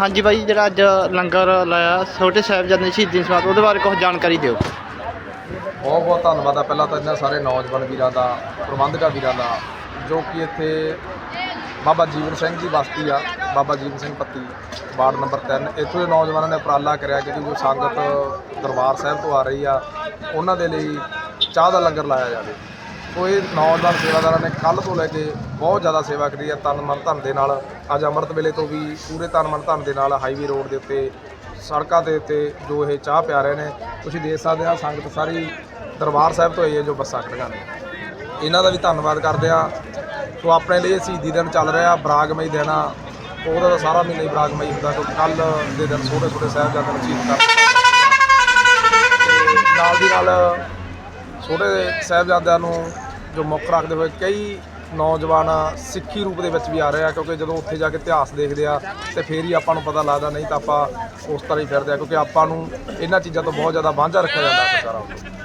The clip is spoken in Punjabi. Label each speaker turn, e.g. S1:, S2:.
S1: ਹਾਂਜੀ ਬਾਈ, ਜਿਹੜਾ ਅੱਜ ਲੰਗਰ ਲਾਇਆ, ਛੋਟੇ ਸਾਹਿਬਜ਼ਾਦੇ ਸ਼ਹੀਦੀ ਸਮਾਰਕ ਉਹਦੇ ਬਾਰੇ ਕੁਝ ਜਾਣਕਾਰੀ ਦਿਓ।
S2: ਬਹੁਤ ਬਹੁਤ ਧੰਨਵਾਦ ਆ। ਪਹਿਲਾਂ ਤਾਂ ਇਹਨਾਂ ਸਾਰੇ ਨੌਜਵਾਨ ਵੀਰਾਂ ਦਾ, ਪ੍ਰਬੰਧਕਾਂ ਵੀਰਾਂ ਦਾ, ਜੋ ਕਿ ਇੱਥੇ ਬਾਬਾ ਜੀਵਨ ਸਿੰਘ ਜੀ ਬਸਤੀ ਆ, ਬਾਬਾ ਜੀਵਨ ਸਿੰਘ ਪੱਤੀ, ਵਾਰਡ ਨੰਬਰ 3 ਇੱਥੋਂ ਦੇ ਨੌਜਵਾਨਾਂ ਨੇ ਉਪਰਾਲਾ ਕਰਿਆ ਕਿ ਜੋ ਸੰਗਤ ਦਰਬਾਰ ਸਾਹਿਬ ਤੋਂ ਆ ਰਹੀ ਆ, ਉਹਨਾਂ ਦੇ ਲਈ ਚਾਹ ਦਾ ਲੰਗਰ ਲਾਇਆ ਜਾਵੇ। ਸੋ ਇਹ ਨੌਜਵਾਨ ਸੇਵਾਦਾਰਾਂ ਨੇ ਕੱਲ ਤੋਂ ਲੈ ਕੇ ਬਹੁਤ ਜ਼ਿਆਦਾ ਸੇਵਾ ਕਰੀ ਹੈ ਤਨ ਮਨ ਧਨ ਦੇ ਨਾਲ। ਅੱਜ ਅੰਮ੍ਰਿਤ ਵੇਲੇ ਤੋਂ ਵੀ ਪੂਰੇ ਤਨ ਮਨ ਧਨ ਦੇ ਨਾਲ ਹਾਈਵੇ ਰੋਡ ਦੇ ਉੱਤੇ, ਸੜਕਾਂ ਦੇ ਉੱਤੇ ਜੋ ਇਹ ਚਾਹ ਪਿਆ ਰਹੇ ਨੇ, ਤੁਸੀਂ ਦੇਖ ਸਕਦੇ ਆ ਸੰਗਤ ਸਾਰੀ ਦਰਬਾਰ ਸਾਹਿਬ ਤੋਂ ਆਈ ਹੈ ਜੋ ਬੱਸਾਂ ਖੜੀਆਂ ਨੇ ਇਹਨਾਂ ਦਾ ਵੀ ਧੰਨਵਾਦ ਕਰਦੇ ਆ ਸੋ ਆਪਣੇ ਲਈ ਸ਼ਹੀਦੀ ਦਿਨ ਚੱਲ ਰਿਹਾ, ਬਰਾਗਮਈ ਦਿਨ ਆ। ਉਹਦਾ ਤਾਂ ਸਾਰਾ ਮਹੀਨਾ ਹੀ ਬਰਾਗਮਈ ਹੁੰਦਾ ਕਿਉਂਕਿ ਕੱਲ ਦੇ ਦਿਨ ਛੋਟੇ ਛੋਟੇ ਸਾਹਿਬਜ਼ਾਦਿਆਂ ਨੂੰ ਸ਼ਹੀਦ ਕਰ ਨਾਲ ਦੀ ਨਾਲ ਛੋਟੇ ਸਾਹਿਬਜ਼ਾਦਿਆਂ ਨੂੰ ਜੋ ਮੁੱਖ ਰੱਖਦੇ ਹੋਏ ਕਈ ਨੌਜਵਾਨ ਸਿੱਖੀ ਰੂਪ ਦੇ ਵਿੱਚ ਵੀ ਆ ਰਹੇ ਆ, ਕਿਉਂਕਿ ਜਦੋਂ ਉੱਥੇ ਜਾ ਕੇ ਇਤਿਹਾਸ ਦੇਖਦੇ ਆ, ਤੇ ਫੇਰ ਹੀ ਆਪਾਂ ਨੂੰ ਪਤਾ ਲੱਗਦਾ ਨਹੀਂ ਤਾਂ ਆਪਾਂ ਉਸ ਤਰ੍ਹਾਂ ਹੀ ਫਿਰਦੇ ਆ, ਕਿਉਂਕਿ ਆਪਾਂ ਨੂੰ ਇਹਨਾਂ ਚੀਜ਼ਾਂ ਤੋਂ ਬਹੁਤ ਜ਼ਿਆਦਾ ਵਾਂਝਾ ਰੱਖਿਆ ਜਾਂਦਾ ਸਰਕਾਰਾਂ ਵੱਲੋਂ